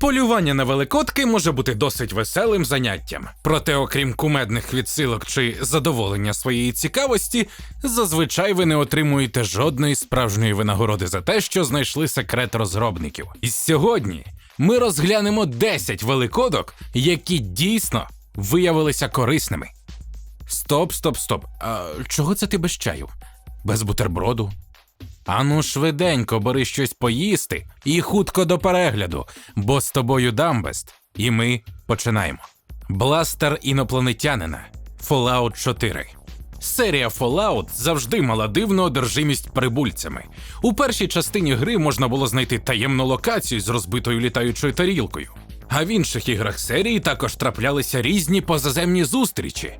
Полювання на великодки може бути досить веселим заняттям. Проте, окрім кумедних відсилок чи задоволення своєї цікавості, зазвичай ви не отримуєте жодної справжньої винагороди за те, що знайшли секрет розробників. І сьогодні ми розглянемо 10 великодок, які дійсно виявилися корисними. Стоп, стоп, стоп. А чого це ти без чаю? Без бутерброду? Ану, швиденько бери щось поїсти і хутко до перегляду, бо з тобою Дамбест, і ми починаємо. Бластер інопланетянина Fallout 4. Серія Fallout завжди мала дивну одержимість прибульцями. У першій частині гри можна було знайти таємну локацію з розбитою літаючою тарілкою. А в інших іграх серії також траплялися різні позаземні зустрічі.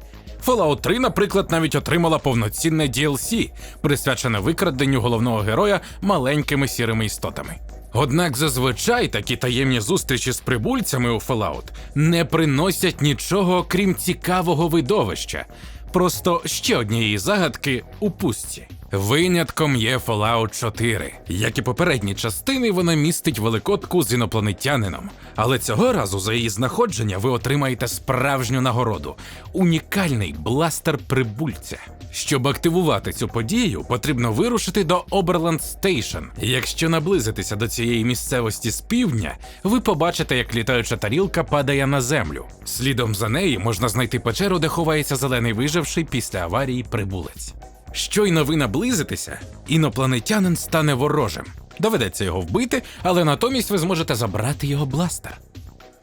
Fallout 3, наприклад, навіть отримала повноцінне DLC, присвячене викраденню головного героя маленькими сірими істотами. Однак зазвичай такі таємні зустрічі з прибульцями у Fallout не приносять нічого крім цікавого видовища, просто ще однієї загадки у пустці. Винятком є Fallout 4. Як і попередні частини, вона містить великодку з інопланетянином. Але цього разу за її знаходження ви отримаєте справжню нагороду унікальний бластер прибульця. Щоб активувати цю подію, потрібно вирушити до Оберланд Стейшн. Якщо наблизитися до цієї місцевості з півдня, ви побачите, як літаюча тарілка падає на землю. Слідом за неї можна знайти печеру, де ховається зелений виживший після аварії прибулець. Щойно ви наблизитеся, інопланетянин стане ворожим. Доведеться його вбити, але натомість ви зможете забрати його бластер.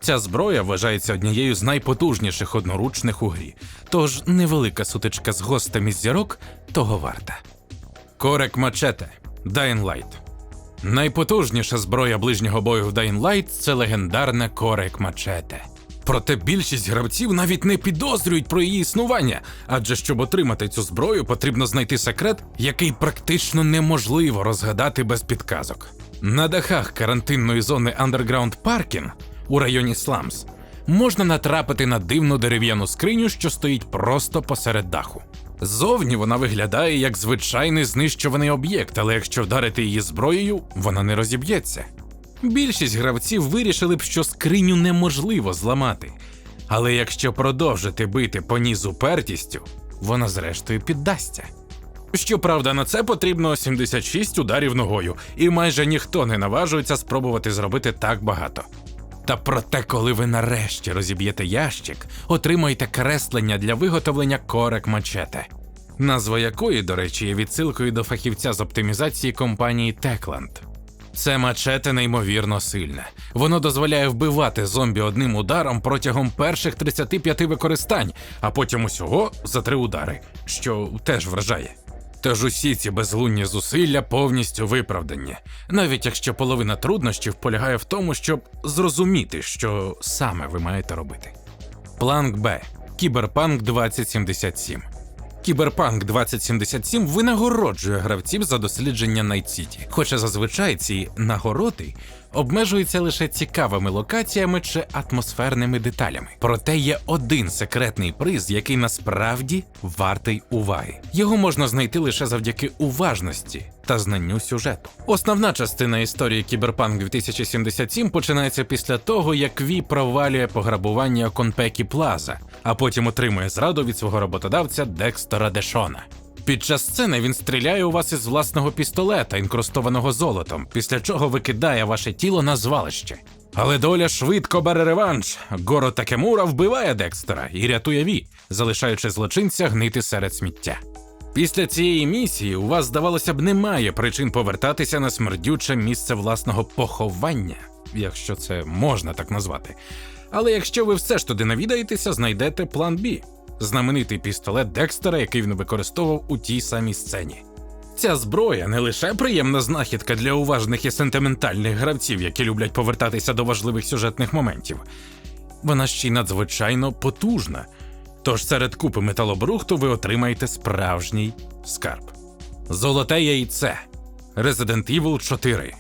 Ця зброя вважається однією з найпотужніших одноручних у грі, тож невелика сутичка з гостем із зірок того варта. Корек Мачете Dying Light. Найпотужніша зброя ближнього бою в Dying Light – це легендарна Корек Мачете. Проте більшість гравців навіть не підозрюють про її існування, адже щоб отримати цю зброю, потрібно знайти секрет, який практично неможливо розгадати без підказок. На дахах карантинної зони Underground Parking у районі Сламс можна натрапити на дивну дерев'яну скриню, що стоїть просто посеред даху. Зовні вона виглядає як звичайний знищуваний об'єкт, але якщо вдарити її зброєю, вона не розіб'ється. Більшість гравців вирішили б, що скриню неможливо зламати. Але якщо продовжити бити по ній з упертістю, вона зрештою піддасться. Щоправда, на це потрібно 76 ударів ногою, і майже ніхто не наважується спробувати зробити так багато. Та проте, коли ви нарешті розіб'єте ящик, отримаєте креслення для виготовлення корек мачете, назва якої, до речі, є відсилкою до фахівця з оптимізації компанії Techland. Це мачете неймовірно сильне. Воно дозволяє вбивати зомбі одним ударом протягом перших 35 використань, а потім усього за три удари, що теж вражає. Тож усі ці безлунні зусилля повністю виправдані, навіть якщо половина труднощів полягає в тому, щоб зрозуміти, що саме ви маєте робити. Планк Б. Кіберпанк 2077 Кіберпанк 2077 винагороджує гравців за дослідження Найт-Сіті, хоча зазвичай ці нагороди обмежуються лише цікавими локаціями чи атмосферними деталями. Проте є один секретний приз, який насправді вартий уваги. Його можна знайти лише завдяки уважності та знанню сюжету. Основна частина історії Кіберпанк 2077 починається після того, як Ві провалює пограбування Конпекі Плаза, а потім отримує зраду від свого роботодавця Декстера Дешона. Під час сцени він стріляє у вас із власного пістолета, інкрустованого золотом, після чого викидає ваше тіло на звалище. Але доля швидко бере реванш. Горо Такемура вбиває Декстера і рятує Ві, залишаючи злочинця гнити серед сміття. Після цієї місії у вас, здавалося б, немає причин повертатися на смердюче місце власного поховання, якщо це можна так назвати. Але якщо ви все ж туди навідаєтеся, знайдете план Б знаменитий пістолет Декстера, який він використовував у тій самій сцені. Ця зброя не лише приємна знахідка для уважних і сентиментальних гравців, які люблять повертатися до важливих сюжетних моментів, вона ще й надзвичайно потужна. Тож серед купи металобрухту ви отримаєте справжній скарб. Золоте яйце Resident Evil 4.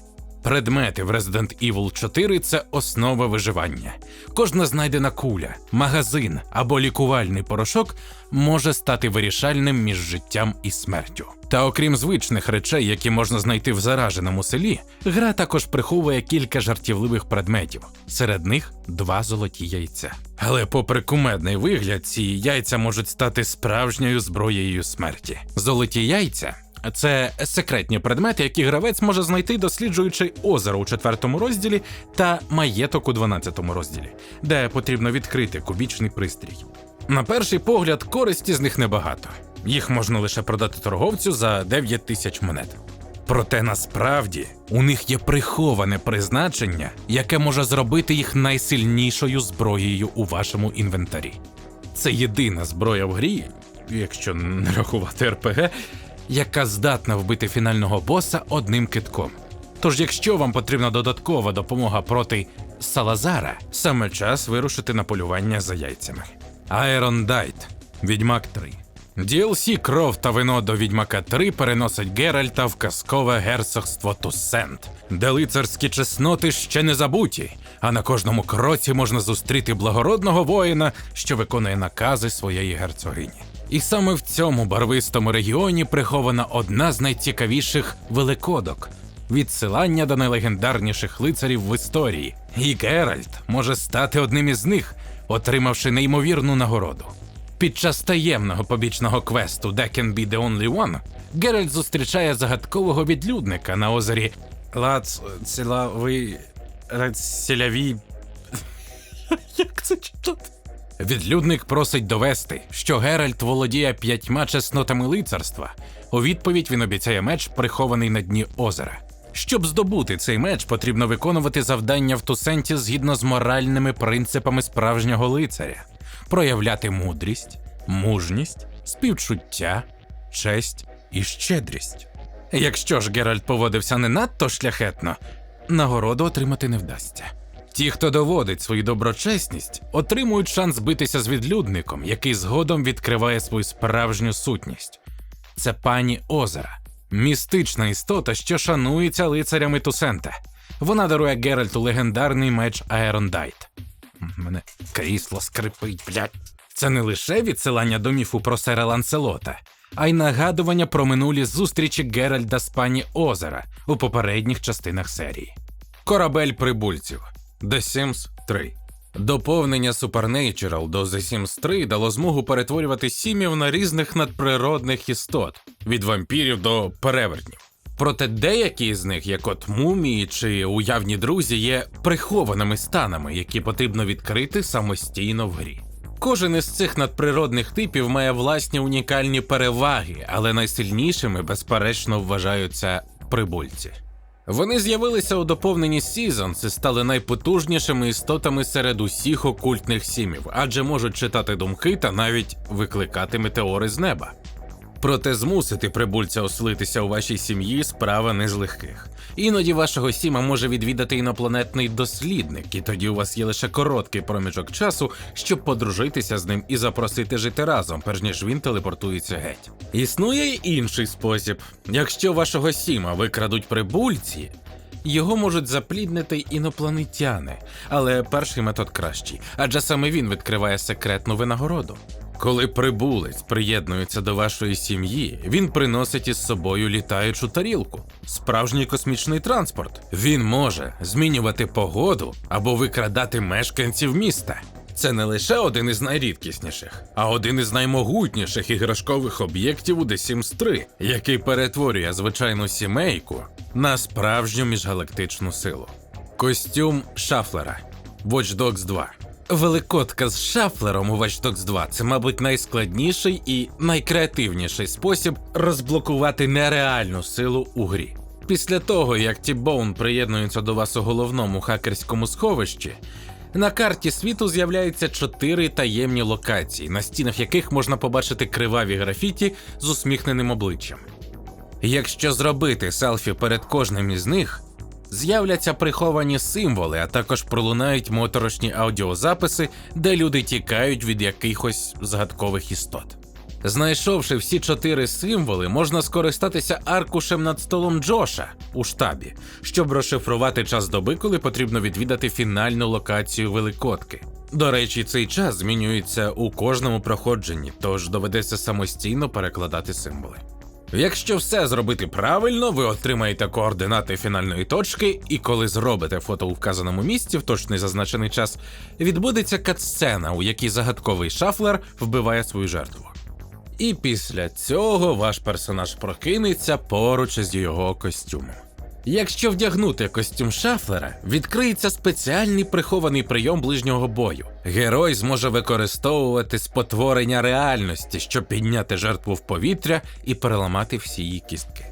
Предмети в Resident Evil 4 це основа виживання. Кожна знайдена куля, магазин або лікувальний порошок може стати вирішальним між життям і смертю. Та окрім звичних речей, які можна знайти в зараженому селі, гра також приховує кілька жартівливих предметів. Серед них два золоті яйця. Але, попри кумедний вигляд, ці яйця можуть стати справжньою зброєю смерті. Золоті яйця це секретні предмети, які гравець може знайти, досліджуючи озеро у четвертому розділі та маєток у дванадцятому розділі, де потрібно відкрити кубічний пристрій. На перший погляд, користі з них небагато. Їх можна лише продати торговцю за 9 тисяч монет. Проте насправді у них є приховане призначення, яке може зробити їх найсильнішою зброєю у вашому інвентарі. Це єдина зброя в грі, якщо не рахувати РПГ, яка здатна вбити фінального боса одним китком. Тож, якщо вам потрібна додаткова допомога проти Салазара, саме час вирушити на полювання за яйцями. Iron Dite, Відьмак 3. DLC Кров та вино до Відьмака 3 переносить Геральта в казкове герцогство Туссент, де лицарські чесноти ще не забуті, а на кожному кроці можна зустріти благородного воїна, що виконує накази своєї герцогині. І саме в цьому барвистому регіоні прихована одна з найцікавіших великодок відсилання до найлегендарніших лицарів в історії. І Геральт може стати одним із них, отримавши неймовірну нагороду. Під час таємного побічного квесту That Can Be The Only One Геральт зустрічає загадкового відлюдника на озері Лац Цілави Ціляві. Як це читати? Відлюдник просить довести, що Геральт володіє п'ятьма чеснотами лицарства. У відповідь він обіцяє меч, прихований на дні озера. Щоб здобути цей меч, потрібно виконувати завдання в Тусенті згідно з моральними принципами справжнього лицаря, проявляти мудрість, мужність, співчуття, честь і щедрість. Якщо ж Геральт поводився не надто шляхетно, нагороду отримати не вдасться. Ті, хто доводить свою доброчесність, отримують шанс битися з відлюдником, який згодом відкриває свою справжню сутність. Це пані озера, містична істота, що шанується лицарями Тусента. Вона дарує Геральту легендарний меч Аерондайт. Мене крісло скрипить, блядь. Це не лише відсилання до міфу про сера Ланселота, а й нагадування про минулі зустрічі Геральда з пані озера у попередніх частинах серії. Корабель прибульців The Sims 3. Доповнення Supernatural до The Sims 3 дало змогу перетворювати сім'їв на різних надприродних істот від вампірів до перевертнів. Проте деякі з них, як от мумії чи уявні друзі, є прихованими станами, які потрібно відкрити самостійно в грі. Кожен із цих надприродних типів має власні унікальні переваги, але найсильнішими, безперечно, вважаються прибульці. Вони з'явилися у доповненні Seasons і стали найпотужнішими істотами серед усіх окультних сімів, адже можуть читати думки та навіть викликати метеори з неба. Проте змусити прибульця оселитися у вашій сім'ї справа не з легких. Іноді вашого сіма може відвідати інопланетний дослідник, і тоді у вас є лише короткий проміжок часу, щоб подружитися з ним і запросити жити разом, перш ніж він телепортується геть. Існує й інший спосіб: якщо вашого сіма викрадуть прибульці. Його можуть запліднити інопланетяни, але перший метод кращий, адже саме він відкриває секретну винагороду. Коли прибулець приєднується до вашої сім'ї, він приносить із собою літаючу тарілку, справжній космічний транспорт. Він може змінювати погоду або викрадати мешканців міста. Це не лише один із найрідкісніших, а один із наймогутніших іграшкових об'єктів у The Sims 3, який перетворює звичайну сімейку на справжню міжгалактичну силу. Костюм Шафлера Watch Dogs 2 Великодка з шафлером у Watch Dogs 2 – це, мабуть, найскладніший і найкреативніший спосіб розблокувати нереальну силу у грі. Після того, як T-Bone приєднується до вас у головному хакерському сховищі, на карті світу з'являються чотири таємні локації, на стінах яких можна побачити криваві графіті з усміхненим обличчям. Якщо зробити селфі перед кожним із них, з'являться приховані символи, а також пролунають моторошні аудіозаписи, де люди тікають від якихось загадкових істот. Знайшовши всі чотири символи, можна скористатися аркушем над столом Джоша у штабі, щоб розшифрувати час доби, коли потрібно відвідати фінальну локацію Великодки. До речі, цей час змінюється у кожному проходженні, тож доведеться самостійно перекладати символи. Якщо все зробити правильно, ви отримаєте координати фінальної точки, і коли зробите фото у вказаному місці в точний зазначений час, відбудеться катсцена, у якій загадковий шафлер вбиває свою жертву. І після цього ваш персонаж прокинеться поруч із його костюмом. Якщо вдягнути костюм шафлера, відкриється спеціальний прихований прийом ближнього бою. Герой зможе використовувати спотворення реальності, щоб підняти жертву в повітря і переламати всі її кістки.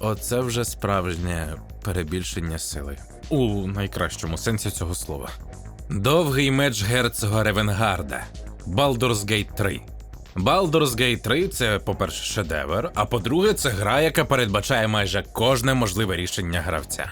Оце вже справжнє перебільшення сили у найкращому сенсі цього слова. Довгий меч герцога Ревенгарда Baldur's Gate 3. Baldur's Gate 3 – це, по-перше, шедевр, а по-друге, це гра, яка передбачає майже кожне можливе рішення гравця.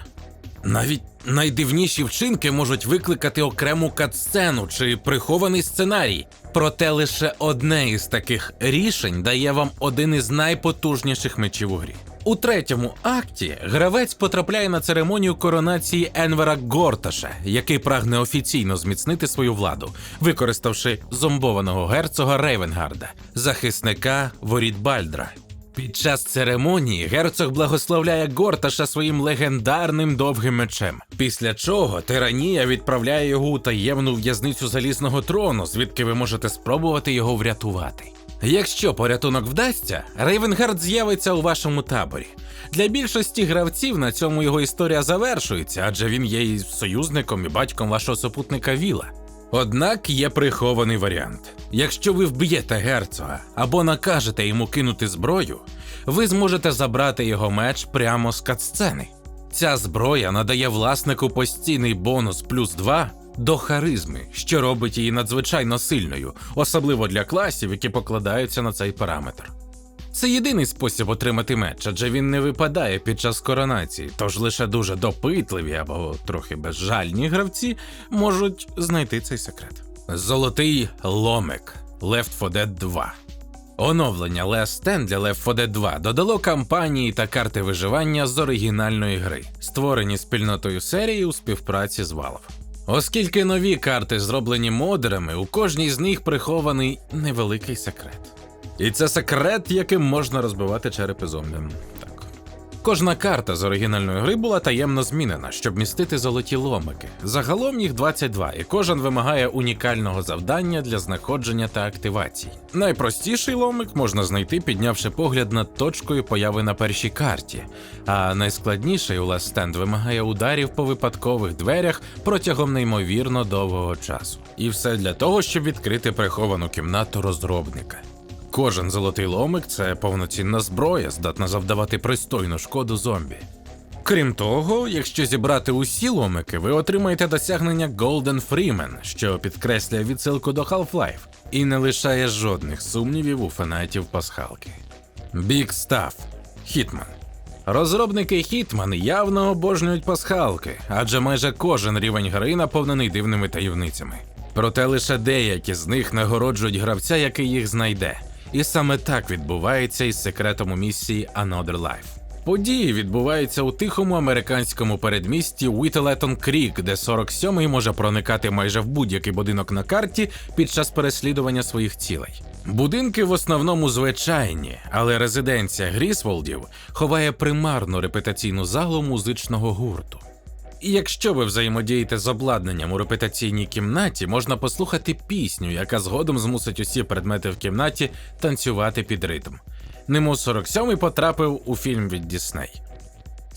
Навіть найдивніші вчинки можуть викликати окрему катсцену чи прихований сценарій. Проте лише одне із таких рішень дає вам один із найпотужніших мечів у грі. У третьому акті гравець потрапляє на церемонію коронації Енвера Горташа, який прагне офіційно зміцнити свою владу, використавши зомбованого герцога Рейвенгарда, захисника воріт Бальдра. Під час церемонії герцог благословляє Горташа своїм легендарним довгим мечем. Після чого тиранія відправляє його у таємну в'язницю залізного трону, звідки ви можете спробувати його врятувати. Якщо порятунок вдасться, Рейвенгард з'явиться у вашому таборі. Для більшості гравців на цьому його історія завершується, адже він є і союзником і батьком вашого супутника Віла. Однак є прихований варіант. Якщо ви вб'єте герцога або накажете йому кинути зброю, ви зможете забрати його меч прямо з катсцени. Ця зброя надає власнику постійний бонус плюс 2 до харизми, що робить її надзвичайно сильною, особливо для класів, які покладаються на цей параметр. Це єдиний спосіб отримати меч, адже він не випадає під час коронації, тож лише дуже допитливі або трохи безжальні гравці можуть знайти цей секрет. Золотий ломик Left 4 Dead 2 Оновлення Last Stand для Left 4 Dead 2 додало кампанії та карти виживання з оригінальної гри, створені спільнотою серії у співпраці з Valve. Оскільки нові карти зроблені модерами, у кожній з них прихований невеликий секрет. І це секрет, яким можна розбивати черепи зомбі. Кожна карта з оригінальної гри була таємно змінена, щоб містити золоті ломики. Загалом їх 22, і кожен вимагає унікального завдання для знаходження та активації. Найпростіший ломик можна знайти, піднявши погляд над точкою появи на першій карті, а найскладніший у Last Stand вимагає ударів по випадкових дверях протягом неймовірно довгого часу. І все для того, щоб відкрити приховану кімнату розробника. Кожен золотий ломик це повноцінна зброя, здатна завдавати пристойну шкоду зомбі. Крім того, якщо зібрати усі ломики, ви отримаєте досягнення Golden Freeman, що підкреслює відсилку до Half-Life, і не лишає жодних сумнівів у фанатів пасхалки. Big Stuff Hitman Розробники Hitman явно обожнюють пасхалки, адже майже кожен рівень гри наповнений дивними таємницями. Проте лише деякі з них нагороджують гравця, який їх знайде. І саме так відбувається із секретом у місії Another Life. Події відбуваються у тихому американському передмісті Уітелетон Крік, де 47-й може проникати майже в будь-який будинок на карті під час переслідування своїх цілей. Будинки в основному звичайні, але резиденція Грісволдів ховає примарну репетаційну залу музичного гурту. І якщо ви взаємодієте з обладнанням у репетаційній кімнаті, можна послухати пісню, яка згодом змусить усі предмети в кімнаті танцювати під ритм. Нему 47-й потрапив у фільм від Дісней.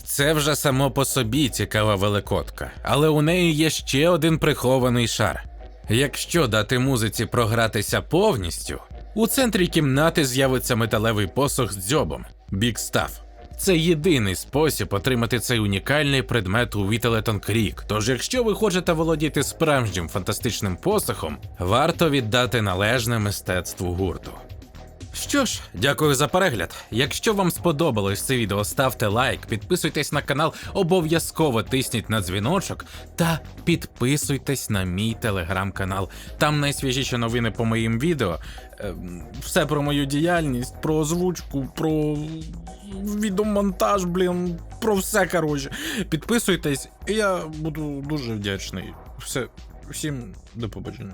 Це вже само по собі цікава великодка, але у неї є ще один прихований шар. Якщо дати музиці програтися повністю, у центрі кімнати з'явиться металевий посох з дзьобом Stuff. Це єдиний спосіб отримати цей унікальний предмет у Вітелетон Крік. Тож, якщо ви хочете володіти справжнім фантастичним посохом, варто віддати належне мистецтву гурту. Що ж, дякую за перегляд. Якщо вам сподобалось це відео, ставте лайк, підписуйтесь на канал, обов'язково тисніть на дзвіночок та підписуйтесь на мій телеграм-канал. Там найсвіжіші новини по моїм відео. Ем, Все про мою діяльність, про озвучку, про відеомонтаж, блін, про все коротше. Підписуйтесь, і я буду дуже вдячний. Все, всім до побачення.